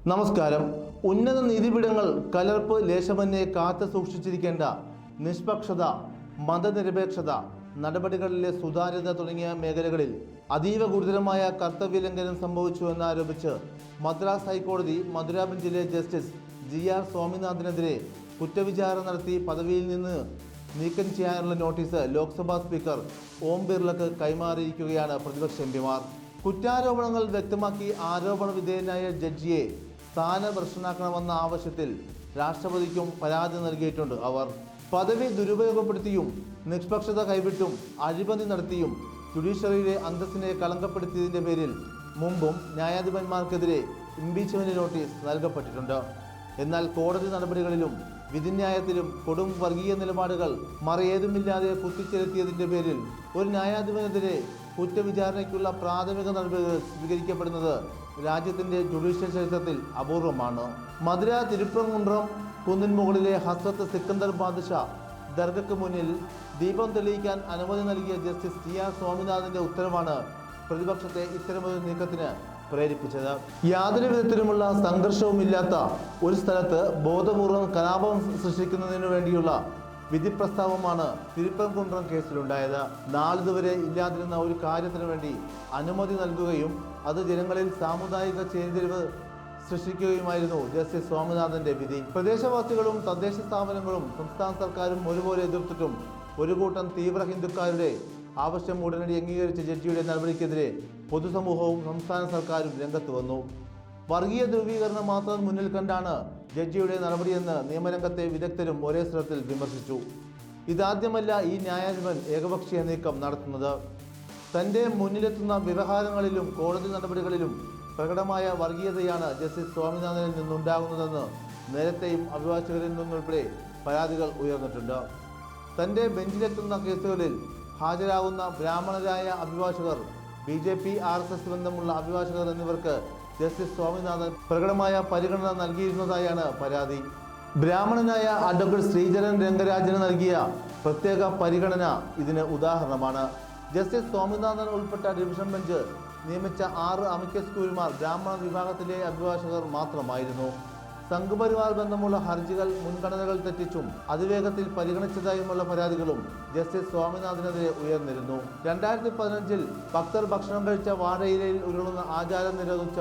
നമസ്കാരം. ഉന്നത നീതിപീഠങ്ങൾ കലർപ്പ് ലേശമന്യെ കാത്തു സൂക്ഷിച്ചിരിക്കേണ്ട നിഷ്പക്ഷത മതനിരപേക്ഷത നടപടികളിലെ സുതാര്യത തുടങ്ങിയ മേഖലകളിൽ അതീവ ഗുരുതരമായ കർത്തവ്യലംഘനം സംഭവിച്ചു എന്നാരോപിച്ച് മദ്രാസ് ഹൈക്കോടതി മധുര ബെഞ്ചിലെ ജസ്റ്റിസ് ജി ആർ സ്വാമിനാഥനെതിരെ കുറ്റവിചാരണ നടത്തി പദവിയിൽ നിന്ന് നീക്കം ചെയ്യാനുള്ള നോട്ടീസ് ലോക്സഭാ സ്പീക്കർ ഓം ബിർളക്ക് കൈമാറിയിരിക്കുകയാണ് പ്രതിപക്ഷ എംപിമാർ കുറ്റാരോപണങ്ങൾ വ്യക്തമാക്കി ആരോപണ വിധേയനായ ജഡ്ജിയെ സ്ഥാനഭ്രഷ്ടനാക്കണമെന്ന ആവശ്യത്തിൽ രാഷ്ട്രപതിക്കും പരാതി നൽകിയിട്ടുണ്ട് അവർ. പദവി ദുരുപയോഗപ്പെടുത്തിയും നിഷ്പക്ഷത കൈവിട്ടും അഴിമതി നടത്തിയും ജുഡീഷ്യറിയിലെ അന്തസ്സിനെ കളങ്കപ്പെടുത്തിയതിന്റെ പേരിൽ മുമ്പും ന്യായാധിപന്മാർക്കെതിരെ ഇംപീച്ച്മെന്റ് നോട്ടീസ് നൽകപ്പെട്ടിട്ടുണ്ട്. എന്നാൽ കോടതി നടപടികളിലും വിധിന്യായത്തിലും കൊടും വർഗീയ നിലപാടുകൾ മറിയേതുമില്ലാതെ കുത്തിച്ചെലുത്തിയതിന്റെ പേരിൽ ഒരു ന്യായാധിപനെതിരെ കുറ്റവിചാരണയ്ക്കുള്ള പ്രാഥമിക നടപടികൾ സ്വീകരിക്കപ്പെടുന്നത് രാജ്യത്തിന്റെ ജുഡീഷ്യൽ ചരിത്രത്തിൽ അപൂർവമാണ്. മധുര തിരുപ്പുറംകുണ്ട്രം കുന്നിൻ മുകളിലെ ഹസ്രത്ത് സിക്കന്ദർ ബാദുഷ ദർഗയ്ക്ക് മുന്നിൽ ദീപം തെളിയിക്കാൻ അനുമതി നൽകിയ ജസ്റ്റിസ് ടി ആർ സ്വാമിനാഥന്റെ ഉത്തരവാണ് പ്രതിപക്ഷത്തെ ഇത്തരമൊരു നീക്കത്തിന് പ്രേരിപ്പിച്ചത്. യാതൊരു വിധത്തിലുമുള്ള സംഘർഷവുമില്ലാത്ത ഒരു സ്ഥലത്ത് ബോധപൂർവം കലാപം സൃഷ്ടിക്കുന്നതിനു വേണ്ടിയുള്ള വിധി പ്രസ്താവമാണ് കേസിലുണ്ടായത്. നാളിതുവരെ ഇല്ലാതിരുന്ന ഒരു കാര്യത്തിനു വേണ്ടി അനുമതി നൽകുകയും അത് ജനങ്ങളിൽ സാമുദായിക ചേരിതിരിവ് സൃഷ്ടിക്കുകയുമായിരുന്നു ജസ്റ്റിസ് സ്വാമിനാഥന്റെ വിധി. പ്രദേശവാസികളും തദ്ദേശ സ്ഥാപനങ്ങളും സംസ്ഥാന സർക്കാരും ഒരുപോലെ എതിർത്തിട്ടും ഒരു കൂട്ടം തീവ്ര ഹിന്ദുക്കാരുടെ ആവശ്യം ഉടനടി അംഗീകരിച്ച ജഡ്ജിയുടെ നടപടിക്കെതിരെ പൊതുസമൂഹവും സംസ്ഥാന സർക്കാരും രംഗത്ത് വന്നു. വർഗീയ ധ്രുവീകരണം മാത്രം മുന്നിൽ കണ്ടാണ് ജഡ്ജിയുടെ നടപടിയെന്ന് നിയമരംഗത്തെ വിദഗ്ധരും ഒരേ സ്ഥലത്തിൽ വിമർശിച്ചു. ഇതാദ്യമല്ല ഈ ന്യായാധിപൻ ഏകപക്ഷീയ നീക്കം നടത്തുന്നത്. തന്റെ മുന്നിലെത്തുന്ന വ്യവഹാരങ്ങളിലും കോടതി നടപടികളിലും പ്രകടമായ വർഗീയതയാണ് ജസ്റ്റിസ് സ്വാമിനാഥനിൽ നിന്നുണ്ടാകുന്നതെന്ന് നേരത്തെയും അഭിഭാഷകരിൽ നിന്നുൾപ്പെടെ പരാതികൾ ഉയർന്നിട്ടുണ്ട്. തന്റെ ബെഞ്ചിലെത്തുന്ന കേസുകളിൽ ഹാജരാകുന്ന ബ്രാഹ്മണരായ അഭിഭാഷകർ B J P R S S ബന്ധമുള്ള അഭിഭാഷകർ എന്നിവർക്ക് ജസ്റ്റിസ് സ്വാമിനാഥൻ പ്രകടമായ പരിഗണന നൽകിയിരുന്നതായാണ് പരാതി. ബ്രാഹ്മണനായ അഡ്വക്കേറ്റ് ശ്രീചരൻ രംഗരാജന് നൽകിയ പ്രത്യേക പരിഗണന ഇതിന് ഉദാഹരണമാണ്. ജസ്റ്റിസ് സ്വാമിനാഥൻ ഉൾപ്പെട്ട ഡിവിഷൻ ബെഞ്ച് നിയമിച്ച ആറ് അമിക്കസ് ക്യൂരിമാർ ബ്രാഹ്മണ വിഭാഗത്തിലെ അഭിഭാഷകർ മാത്രമായിരുന്നു. സംഘപരിവാർ ബന്ധമുള്ള ഹർജികൾ മുൻഗണനകൾ തെറ്റിച്ചും അതിവേഗത്തിൽ പരിഗണിച്ചതായുമുള്ള പരാതികളും ജസ്റ്റിസ് സ്വാമിനാഥനെതിരെ ഉയർന്നിരുന്നു. രണ്ടായിരത്തി പതിനഞ്ചിൽ ഭക്തർ ഭക്ഷണം കഴിച്ച വാഴയിലയിൽ ഉരുളുന്ന ആചാരം നിരോധിച്ച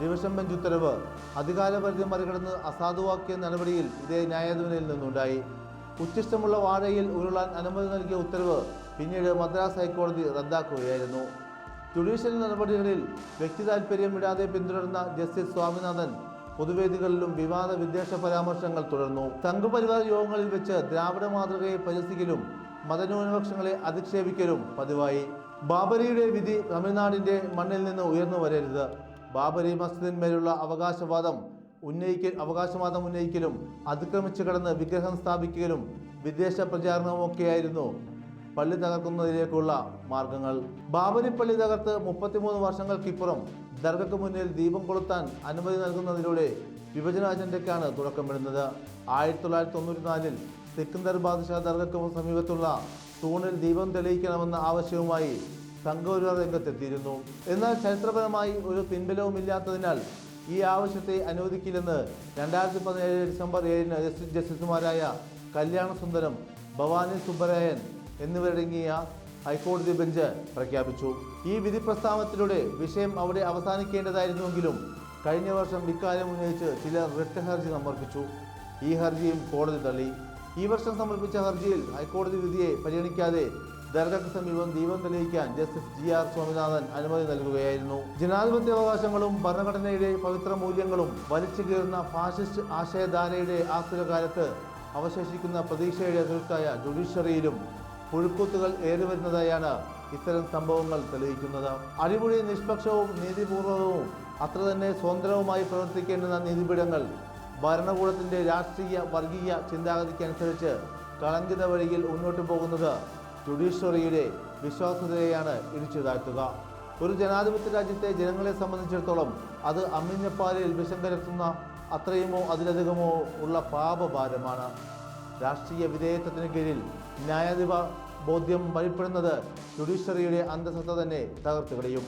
ഡിവിഷൻ ബെഞ്ച് ഉത്തരവ്. അധികാരപരിധി മറികടന്ന് അസാധുവാക്കിയ നടപടിയിൽ ഇതേ ന്യായാധിപനിൽ നിന്നുണ്ടായി. ഉച്ചിഷ്ടമുള്ള വാഴയിൽ ഉരുളാൻ അനുമതി നൽകിയ ഉത്തരവ് പിന്നീട് മദ്രാസ് ഹൈക്കോടതി റദ്ദാക്കുകയായിരുന്നു. ജുഡീഷ്യൽ നടപടികളിൽ വ്യക്തി താൽപ്പര്യം വിടാതെ പിന്തുടർന്ന ജസ്റ്റിസ് സ്വാമിനാഥൻ പൊതുവേദികളിലും വിവാദ വിദ്വേഷ പരാമർശങ്ങൾ തുടർന്നു. സംഘപരിവാർ യോഗങ്ങളിൽ വെച്ച് ദ്രാവിഡ മാതൃകയെ പരിഹസിക്കലും മതന്യൂനപക്ഷങ്ങളെ അധിക്ഷേപിക്കലും പതിവായി. ബാബരിയുടെ വിധി തമിഴ്നാടിന്റെ മണ്ണിൽ നിന്ന് ഉയർന്നു വരരുത്. ബാബരി മസ്ജിദിന്മേലുള്ള അവകാശവാദം ഉന്നയിക്ക അവകാശവാദം ഉന്നയിക്കലും അതിക്രമിച്ചു കടന്ന് വിഗ്രഹം സ്ഥാപിക്കലും വിദേശ പ്രചാരണവുമൊക്കെയായിരുന്നു പള്ളി തകർക്കുന്നതിലേക്കുള്ള മാർഗങ്ങൾ. ബാബരി പള്ളി തകർത്ത് മുപ്പത്തിമൂന്ന് വർഷങ്ങൾക്കിപ്പുറം ദർഗക്ക് മുന്നിൽ ദീപം കൊളുത്താൻ അനുമതി നൽകുന്നതിലൂടെ വിഭജന അജണ്ടയ്ക്കാണ് തുടക്കമിടുന്നത്. ആയിരത്തി തൊള്ളായിരത്തി തൊണ്ണൂറ്റിനാലിൽ സിക്കന്ദർ ബാദ്ഷാ ദർഗയ്ക്ക് സമീപത്തുള്ള തൂണിൽ ദീപം തെളിയിക്കണമെന്ന ആവശ്യവുമായി സംഘപരിവാർ രംഗത്തെത്തിയിരുന്നു എന്നാൽ ചരിത്രപരമായി ഒരു പിൻബലവുമില്ലാത്തതിനാൽ ഈ ആവശ്യത്തെ അനുവദിക്കില്ലെന്ന് രണ്ടായിരത്തി പതിനേഴ് ഡിസംബർ ഏഴിന് ജസ്റ്റിസ് ജസ്റ്റിസുമാരായ കല്യാണ സുന്ദരം ഭവാനി സുബ്ബരായൻ എന്നിവരടങ്ങിയ ഹൈക്കോടതി ബെഞ്ച് പ്രഖ്യാപിച്ചു. ഈ വിധി പ്രസ്താവത്തിലൂടെ വിഷയം അവിടെ അവസാനിക്കേണ്ടതായിരുന്നുവെങ്കിലും കഴിഞ്ഞ വർഷം ഇക്കാര്യം ഉന്നയിച്ച് ചിലർ റിട്ട് ഹർജി സമർപ്പിച്ചു. ഈ ഹർജിയും കോടതി തള്ളി. ഈ വർഷം സമർപ്പിച്ച ഹർജിയിൽ ഹൈക്കോടതി വിധിയെ പരിഗണിക്കാതെ ദർഗയ്ക്ക് സമീപം ദീപം തെളിയിക്കാൻ ജസ്റ്റിസ് ജി ആർ സ്വാമിനാഥൻ അനുമതി നൽകുകയായിരുന്നു. ജനാധിപത്യാവകാശങ്ങളും ഭരണഘടനയുടെ പവിത്ര മൂല്യങ്ങളും വലിച്ചു കീറുന്ന ഫാസിസ്റ്റ് ആശയധാരയുടെ ആസുരകാലത്ത് അവശേഷിക്കുന്ന പ്രതീക്ഷയുടെ അതിർത്തായ ജുഡീഷ്യറിയിലും പുഴുക്കൂത്തുകൾ ഏറിവരുന്നതായാണ് ഇത്തരം സംഭവങ്ങൾ തെളിയിക്കുന്നത്. അടിപൊളി നിഷ്പക്ഷവും നീതിപൂർവകവും അത്ര തന്നെ സ്വതന്ത്രവുമായി പ്രവർത്തിക്കേണ്ടുന്ന നീതിപീഠങ്ങൾ ഭരണകൂടത്തിന്റെ രാഷ്ട്രീയ വർഗീയ ചിന്താഗതിക്കനുസരിച്ച് കളങ്കിത വഴിയിൽ മുന്നോട്ട് പോകുന്നത് ജുഡീഷ്യറിയുടെ വിശ്വാസ്യതയെയാണ് ഇടിച്ചു ഒരു ജനാധിപത്യ രാജ്യത്തെ ജനങ്ങളെ സംബന്ധിച്ചിടത്തോളം അത് അമ്മിഞ്ഞപ്പാലിൽ വിഷം കലർത്തുന്ന അത്രയുമോ അതിലധികമോ ഉള്ള പാപഭാരമാണ്. രാഷ്ട്രീയ വിധേയത്വത്തിന് കീഴിൽ ന്യായാധിപ ബോധ്യം വഴിപ്പെടുന്നത് ജുഡീഷ്യറിയുടെ അന്തസത്ത തന്നെ തകർത്തു കളയും.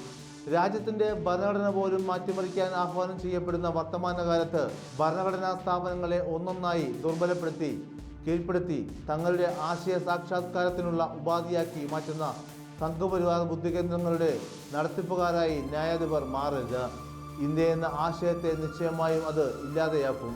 രാജ്യത്തിന്റെ ഭരണഘടന പോലും മാറ്റിമറിക്കാൻ ആഹ്വാനം ചെയ്യപ്പെടുന്ന വർത്തമാനകാലത്ത് ഭരണഘടനാ സ്ഥാപനങ്ങളെ ഒന്നൊന്നായി ദുർബലപ്പെടുത്തി കീഴ്പ്പെടുത്തി തങ്ങളുടെ ആശയ സാക്ഷാത്കാരത്തിനുള്ള ഉപാധിയാക്കി മാറ്റുന്ന സംഘപരിവാർ ബുദ്ധികേന്ദ്രങ്ങളുടെ നടത്തിപ്പുകാരായി ന്യായാധിപർ മാറരുത് ഇന്ത്യ എന്ന ആശയത്തെ നിശ്ചയമായും അത് ഇല്ലാതെയാക്കും.